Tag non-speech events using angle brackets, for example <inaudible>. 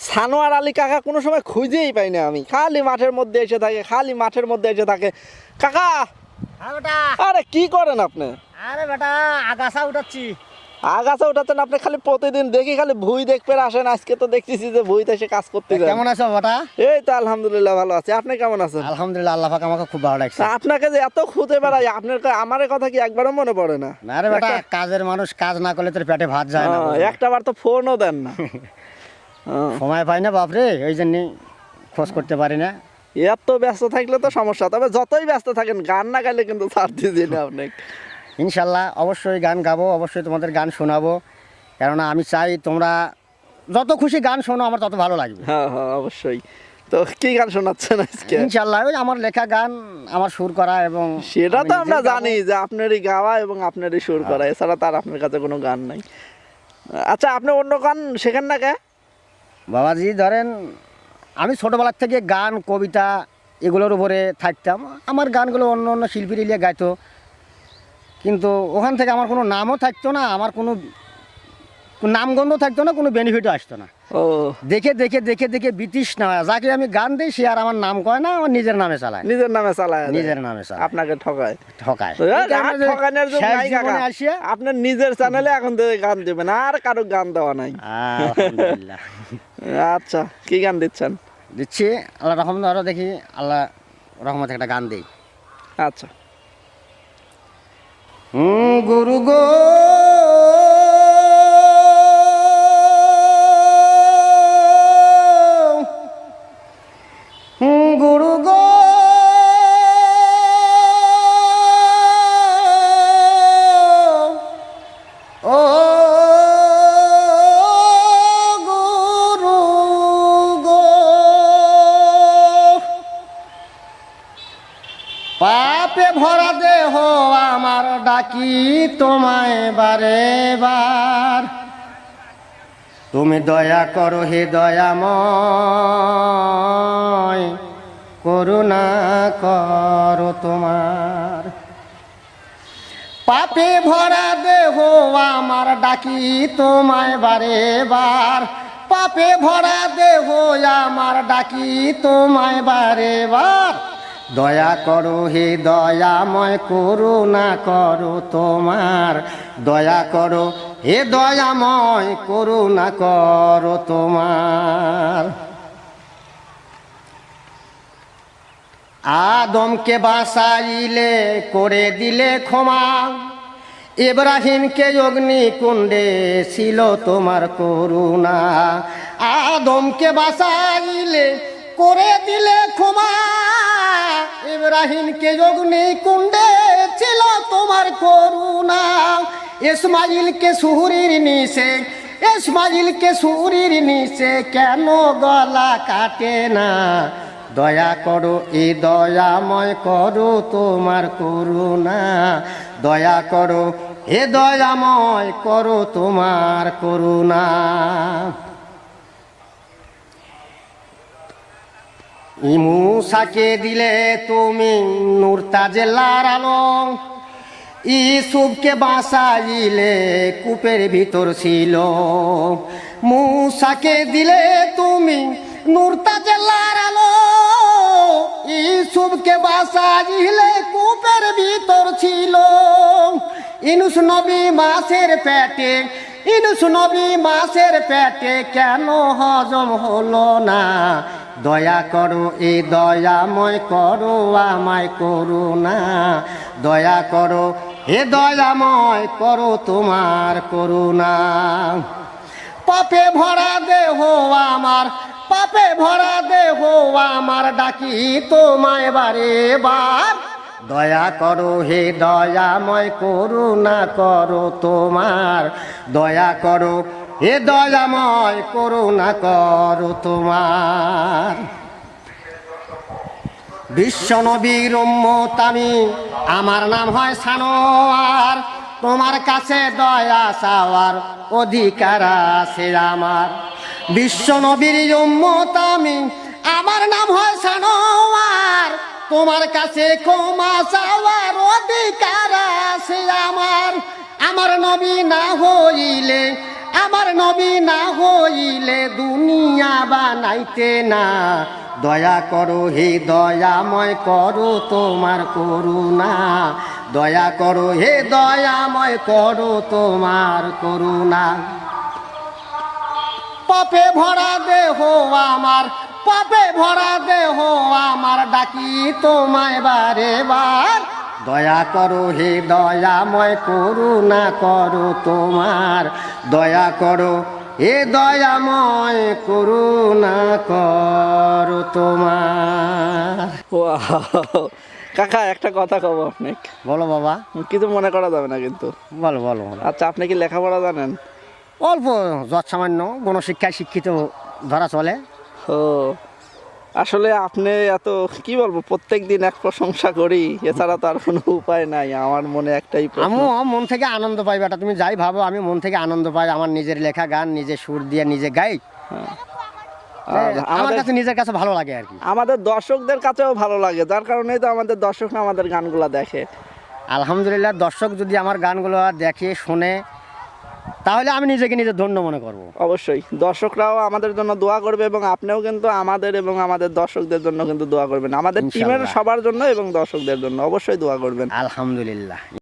সানোয়ার আলী কাকা কোনো সময় খুঁজেই পাই না আমি। খালি মাঠের মধ্যে এসে থাকে খালি মাঠের মধ্যে এসে থাকে। কাকা! হ্যাঁ আরে কি করেন আপনি? আরে বেটা আগাছা উঠাচ্ছি। আগাছা উঠাচ্ছেন আপনি খালি প্রতিদিন দেখি খালি ভুই দেখতে আসেন আজকে তো দেখতেছি যে ভুইতে এসে কাজ করতে কেমন আছো বেটা? এই তো আলহামদুলিল্লাহ ভালো আছি। আপনি কেমন আছেন? আলহামদুলিল্লাহ আল্লাহ পাক আমাকে খুব ভালো লাগছে আপনাকে যে এত খুঁজে বেড়াই আপনার আমার কথা কি একবারও মনে পড়ে না? না রে বেটা কাজের মানুষ কাজ না করলে তোর পেটে ভাত যায় না। হ্যাঁ, বুঝলি? একটা বার তো ফোনও দেন না। <laughs> সময় পাই না বাপরে ওই জন্যই খোঁজ করতে পারি না। এত ব্যস্ত থাকলে তো সমস্যা তবে যতই ব্যস্ত থাকেন গান না গাইলে কিন্তু ছাড় দিয়েছি না আপনি। ইনশাল্লাহ অবশ্যই গান গাবো অবশ্যই তোমাদের গান শোনাবো। কেননা আমি চাই তোমরা যত খুশি গান শোনো আমার তত ভালো লাগবে। হ্যাঁ হ্যাঁ অবশ্যই। তো কি গান শোনাচ্ছেন আজকে? ইনশাল্লাহ ওই আমার লেখা গান আমার সুর করা এবং সেটা তো আমরা জানি যে আপনারই গাওয়া এবং আপনারই সুর করা এছাড়া তার আপনার কাছে কোনো গান নাই। আচ্ছা আপনি অন্য গান শেখেন না কে? বাবাজি, ধরেন আমি ছোটোবেলার থেকে গান, কবিতা এগুলোর উপরে থাকতাম। আমার গানগুলো অন্য অন্য শিল্পীরা গাইতো। কিন্তু ওখান থেকে আমার কোনো নামও থাকতো না, আমার কোনো নামগন্ধ থাকতো না কোনো বেনিফিটও আসতো না। ও। দেখে দেখে দেখে দেখে বিতিস না যাকে আমি গান দিই সে আর আমার নাম কয় না আমার নিজের নামে চালায়। নিজের নামে চালায় নিজের নামে চালায়। আপনাকে ঠকায়। ঠকায়। ঠকানোর। জীবনে আসিয়া আপনার নিজের চ্যানেলে এখন থেকে গান দেবেন আর কারও গান দেওয়া নাই। আচ্ছা কি গান দিচ্ছেন? দিচ্ছি আল্লাহ রহমত আরও দেখি আল্লাহ রহমত একটা গান দেই। আচ্ছা। হুম, গুরু গো। গুরু গো। ও গুরু গো। পাপে ভরা দেহ আমার ডাকি তোমায় বারে বার। তুমি দয়া করো হে দয়াময়। করুণা করো তোমার। পাপে ভরা দেহ আমার ডাকি তোমায় বারে বার পাপে ভরা দেহ আমার ডাকি তোমায় বারে বার দয়া করো হে দয়াময়, করুণা করো তোমার। দয়া করো হে দয়াময়, করুণা করো তোমার। আদমকে বাসাইলে করে দিলে ক্ষমা। ইব্রাহিমকে অগ্নি কুণ্ডে ছিল তোমার করুণা। আদমকে বাসাইলে করে দিলে ক্ষমা। ইব্রাহিমকে অগ্নি কুণ্ডে ছিল তোমার করুণা। ইসমাইলকে সুহুরির নিশে ইসমাইলকে সুহুরির নিশে কেন গলা কাটে না? দয়া করো, এ দয়াময় করো তোমার করুণা। দয়া করো হে দয়াময় করো তোমার করুণা। ইমুসাকে দিলে তুমি নুরতাজেলার আলম ইসুবকে বাসাইলে কূপের ভিতর ছিল। মুসাকে দিলে তুমি নুরতাজেলার আলো। ইসুবকে বাসাইলে কূপের ভিতর ছিল। ইনুস নবী মাসের পেটে, ইনুস নবী মাসের পেটে কেন হজম হলো না? দয়া করো, এ দয়াময় করো, আমায় করো না দয়া করো হে দয়াময় করো, তোমার করুণা। পাপে ভরা দেহ আমার পাপে ভরা দেহ আমার ডাকি তোমায় বারে বার। দয়া করো হে দয়াময়, করুণা করো তোমার। দয়া করো হে দয়াময়, করুণা করো তোমার। বিশ্বনবীর উম্মত আমি, আমার নাম হয় সানোয়ার। তোমার কাছে দয়া চাওয়ার অধিকার আছে আমার। বিশ্বনবীর উম্মত আমি। আমার নাম হয় সানোয়ার। তোমার কাছে ক্ষমা চাওয়ার অধিকার আছে আমার। আমার নবী না হইলে, আমার নবী না হইলে দুনিয়া বানাইতে না। দয়া করো হে দয়াময়, করো তোমার করুণা। দয়া করো হে দয়াময়, করো তোমার করুণা। পাপে ভরা দেহ আমার পাপে ভরা দেহ আমার ডাকি তোমায় বারে বার। দয়া করো হে দয়াময় করুণা করো তোমার। দয়া করো হে দয়াময় করুণা করো তোমার! কাকা একটা কথা কব আপনি বলো বাবা। কিছু মনে করা যাবে না কিন্তু। বলো বলো বলো। আচ্ছা আপনি কি লেখাপড়া জানেন? অল্প যৎ সামান্য গণশিক্ষায় শিক্ষিত ধরা চলে। ও আসলে আপনি এত কি বলব প্রত্যেক দিন এক প্রশংসা করি এছাড়া তো আর কোনো উপায় নাই আমার মনে একটাই। আমিও মন থেকে আনন্দ পাই বেটা তুমি যাই ভাবো আমি মন থেকে আনন্দ পাই আমার নিজের লেখা গান নিজে সুর দিয়ে নিজে গাই। আমার কাছে নিজের কাছে ভালো লাগে আর কি। আমাদের দর্শকদের কাছেও ভালো লাগে যার কারণেই তো আমাদের দর্শকরা আমাদের গানগুলা দেখে। আলহামদুলিল্লাহ দর্শক যদি আমার গানগুলো দেখে শোনে তাহলে আমি নিজেকে নিজে ধন্য মনে করব। অবশ্যই। দর্শকরাও আমাদের জন্য দোয়া করবে এবং আপনিও কিন্তু আমাদের এবং আমাদের দর্শকদের জন্য কিন্তু দোয়া করবেন। আমাদের টিমের সবার জন্য এবং দর্শকদের জন্য অবশ্যই দোয়া করবেন। আলহামদুলিল্লাহ।